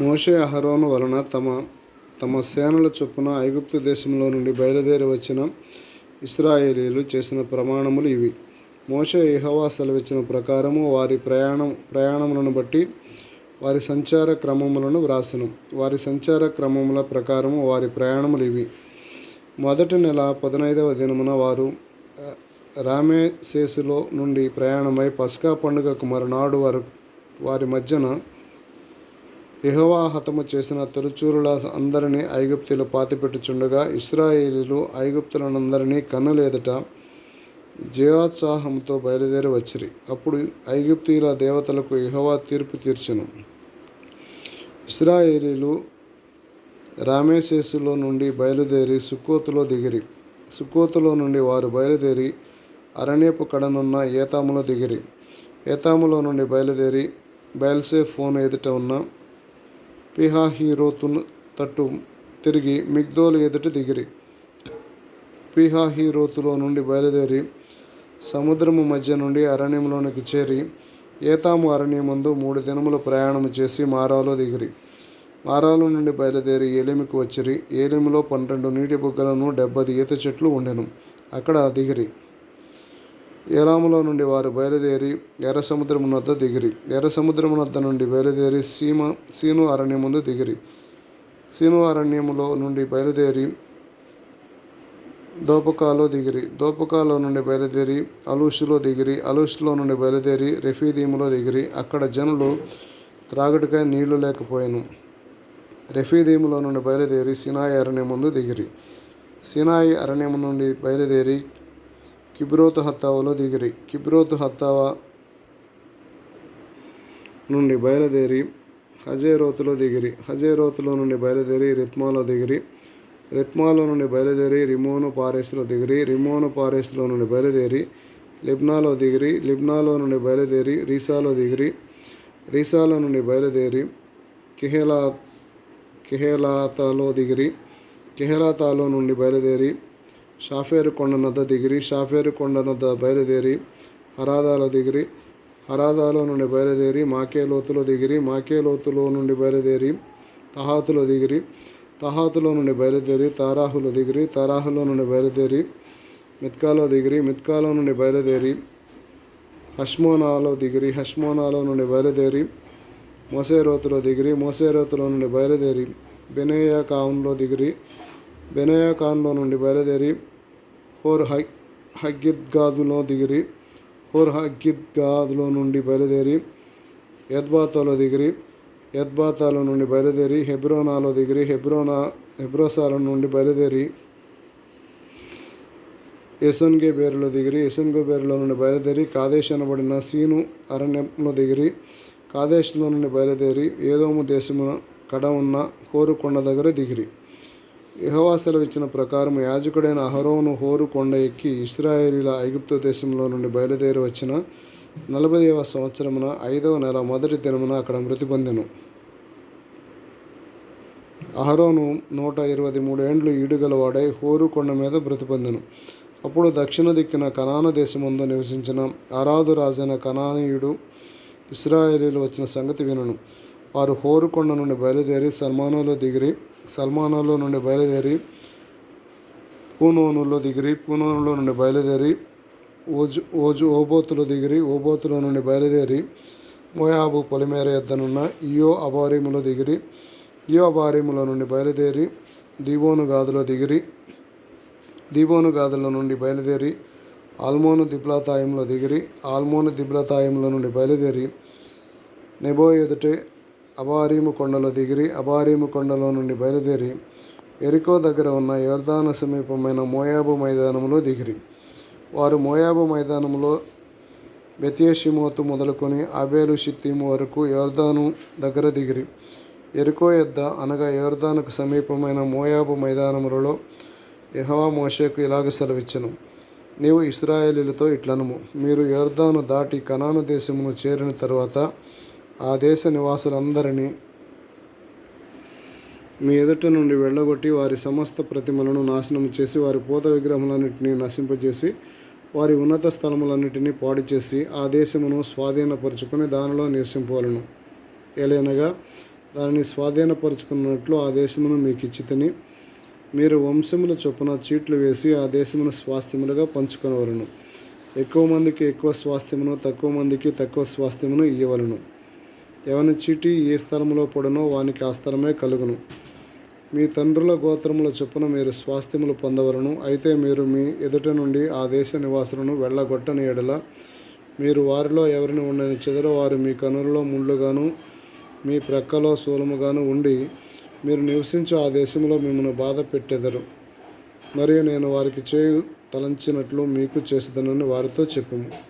మోషే అహరోను వలన తమ తమ సేనల చొప్పున ఐగుప్తు దేశంలో నుండి బయలుదేరి వచ్చిన ఇస్రాయేలీలు చేసిన ప్రమాణములు ఇవి. మోషే ఇహవా సెలవిచ్చిన ప్రకారము వారి ప్రయాణం ప్రయాణములను బట్టి వారి సంచార క్రమములను వ్రాసను. వారి సంచార క్రమముల ప్రకారము వారి ప్రయాణములు ఇవి. మొదటి నెల పదనైదవ దినమున వారు రామేసేసులో నుండి ప్రయాణమై పస్కా పండుగకు మరునాడు వారు వారి మధ్యన యెహోవా హతము చేసిన తొలిచూరుల అందరినీ ఐగుప్తులు పాతిపెట్టుచుండగా ఇస్రాయేలీలు ఐగుప్తులనందరినీ కన్నులేదట జయోత్సాహంతో బయలుదేరి వచ్చిరి. అప్పుడు ఐగుప్తీయుల దేవతలకు ఇహవా తీర్పు తీర్చెను. ఇస్రాయేలీలు రామేసేసులో నుండి బయలుదేరి సుక్కోతులో దిగిరి. సుక్కోతులో నుండి వారు బయలుదేరి అరణ్యపు కడనున్న ఏతాములో దిగిరి. ఏతాములో నుండి బయలుదేరి బయల్సే ఫోన్ ఎదుట ఉన్న పిహా హీరోతును తట్టు తిరిగి మిగ్దోలు ఎదుట దిగిరి. పిహా హీరోతులో నుండి బయలుదేరి సముద్రము మధ్య నుండి అరణ్యంలోనికి చేరి ఏతాము అరణ్యమందు మూడు దినములు ప్రయాణము చేసి మారాలో దిగిరి. మారాలు నుండి బయలుదేరి ఏలిమికి వచ్చిరి. ఏలిమిలో పన్నెండు నీటి బుగ్గలను డెబ్బది ఈత చెట్లు ఉండెను. అక్కడ దిగిరి. ఏలాములో నుండి వారు బయలుదేరి ఎర్ర సముద్రము వద్ద దిగిరి. ఎర్ర సముద్రం వద్ద నుండి బయలుదేరి సీమ సీను అరణ్యముందు దిగిరి. సీను అరణ్యములో నుండి బయలుదేరి దోపకాలో దిగిరి. దోపకాలో నుండి బయలుదేరి అలూషులో దిగిరి. అలూషులో నుండి బయలుదేరి రెఫీదీములో దిగిరి. అక్కడ జనులు త్రాగుటికై నీళ్ళు లేకపోయాను. రెఫీదీములో నుండి బయలుదేరి సినాయి అరణ్యం ముందు దిగిరి. సినాయి అరణ్యం నుండి బయలుదేరి కిబ్రోతు హత్తావలో దిగిరి. కిబ్రోతు హత్తావ నుండి బయలుదేరి హజేరోతులో దిగిరి. హజేరోతులో నుండి బయలుదేరి రిత్మాలో దిగిరి. రిత్మాలో నుండి బయలుదేరి రిమోను పారెస్లో దిగిరి. రిమోను పారెస్లో నుండి బయలుదేరి లిబ్నాలో దిగిరి. లిబ్నాలో నుండి బయలుదేరి రీసాలో దిగిరి. రీసాలో నుండి బయలుదేరి కిహెలా కిహేలాతాలో దిగిరి. కిహేలాతాలో నుండి బయలుదేరి షాఫేరు కొండ నద్ద దిగిరి షాఫేరు కొండ నద్ద బయలుదేరి హరాదాలో దిగిరి హరాదాలో నుండి బయలుదేరి మాకేలోతులో దిగిరి మాకేలోతులో నుండి బయలుదేరి తహాతులో దిగిరి తహాతులో నుండి బయలుదేరి తారాహులో దిగిరి తారాహులో నుండి బయలుదేరి మిత్కాలో దిగిరి మిత్కాలో నుండి బయలుదేరి హష్మోనాలో దిగిరి హష్మోనాలో నుండి బయలుదేరి మోసేరోతులో దిగిరి మోసేరోతులో నుండి బయలుదేరి బెనయా కాన్లో దిగిరి బెనయా కాన్లో నుండి బయలుదేరి హోర్ హై హగ్గిద్గాదులో దిగిరి. హోర్ హగ్గిద్గాదులో నుండి బయలుదేరి యద్బాతాలో దిగిరి. యద్బాతాలో నుండి బయలుదేరి హెబ్రోనాలో దిగిరి. హెబ్రోనా హెబ్రోసాల నుండి బయలుదేరి యసన్గే బేరులో దిగిరి. యసన్గే బేరులో నుండి బయలుదేరి కాదేశ్ అనబడిన సీను అరణ్యంలో దిగిరి. కాదేశ్లో నుండి బయలుదేరి ఏదోము దేశమున కడ ఉన్న కోరుకొండ దగ్గర దిగిరి. యెహోవా సెలవిచ్చిన ప్రకారం యాజకుడైన అహరోను హోరు కొండ ఎక్కి ఇస్రాయేలీల ఐగుప్తు దేశంలో నుండి బయలుదేరి వచ్చిన నలభైవ సంవత్సరమున ఐదవ నెల మొదటి దినమున అక్కడ మృతి పొందెను. అహరోను నూట ఇరవై మూడు ఏండ్లు ఈడుగలవాడై హోరు కొండ మీద మృతి పొందెను. అప్పుడు దక్షిణ దిక్కున కనాన దేశముందు నివసించిన అరాధు రాజైన కనానీయుడు ఇస్రాయేలీలు వచ్చిన సంగతి వినను. వారు హోరుకొండ నుండి బయలుదేరి సల్మానోలో దిగిరి సల్మానాలో నుండి బయలుదేరి పూనోనులో దిగిరి పూనోనులో నుండి బయలుదేరి ఓజు ఓజు ఓబోతులో దిగిరి ఓబోతులో నుండి బయలుదేరి మోయాబు పొలిమేర ఎద్దనున్న ఇయో అబారీములో దిగిరి ఇయో అబారీములో నుండి బయలుదేరి దీబోను గాదులో దిగిరి దీబోను గాదుల నుండి బయలుదేరి ఆల్మోను దిబ్లాతాయంలో దిగిరి ఆల్మోను దిబ్లాతాయంలో నుండి బయలుదేరి నెబో ఎదుటే అబారీము కొండలో దిగిరి అబారీము కొండలో నుండి బయలుదేరి ఎరికో దగ్గర ఉన్న యోర్దాను సమీపమైన మోయాబు మైదానంలో దిగిరి. వారు మోయాబు మైదానంలో బెతియషిమోతు మొదలుకొని అబేలు షిత్తీము వరకు యోర్దాను దగ్గర దిగిరి. ఎరుకో యొద్ద అనగా యోర్దానుకు సమీపమైన మోయాబు మైదానములలో యహవా మోషేకు ఇలాగ సెలవిచ్చను నీవు ఇస్రాయేలీలతో ఇట్లనుము. మీరు యోర్దాను దాటి కనాను దేశమును చేరిన తరువాత ఆ దేశ నివాసులందరినీ మీ ఎదుట నుండి వెళ్ళగొట్టి వారి సమస్త ప్రతిమలను నాశనం చేసి వారి పూత విగ్రహములన్నింటినీ నశింపజేసి వారి ఉన్నత స్థలములన్నిటినీ పాడు చేసి ఆ దేశమును స్వాధీనపరుచుకొని దానిలో నివసింపవలను. ఏలైనగా దానిని స్వాధీనపరుచుకున్నట్లు ఆ దేశమును మీకు ఇచ్చితిని మీరు వంశముల చొప్పున చీట్లు వేసి ఆ దేశమును స్వాస్థ్యములుగా పంచుకొనవలను. ఎక్కువ మందికి ఎక్కువ స్వాస్థ్యమును తక్కువ మందికి తక్కువ స్వాస్థ్యమును ఇయ్యవలను. ఎవని చీటి ఏ స్థలములో పడునో వానికి ఆ స్థలమే కలుగును. మీ తండ్రుల గోత్రముల చొప్పున మీరు స్వాస్థ్యములు పొందవలను. అయితే మీరు మీ ఎదుట నుండి ఆ దేశ నివాసులను వెళ్ళగొట్టని ఎడల మీరు వారిలో ఎవరిని ఉండని చెదరో వారు మీ కనులలో ముళ్ళుగాను మీ ప్రక్కలో శూలముగాను ఉండి మీరు నివసించు ఆ దేశంలో మిమ్మల్ని బాధ పెట్టెదరు. మరియు నేను వారికి చేయు తలంచినట్లు మీకు చేసేదనని వారితో చెప్పము.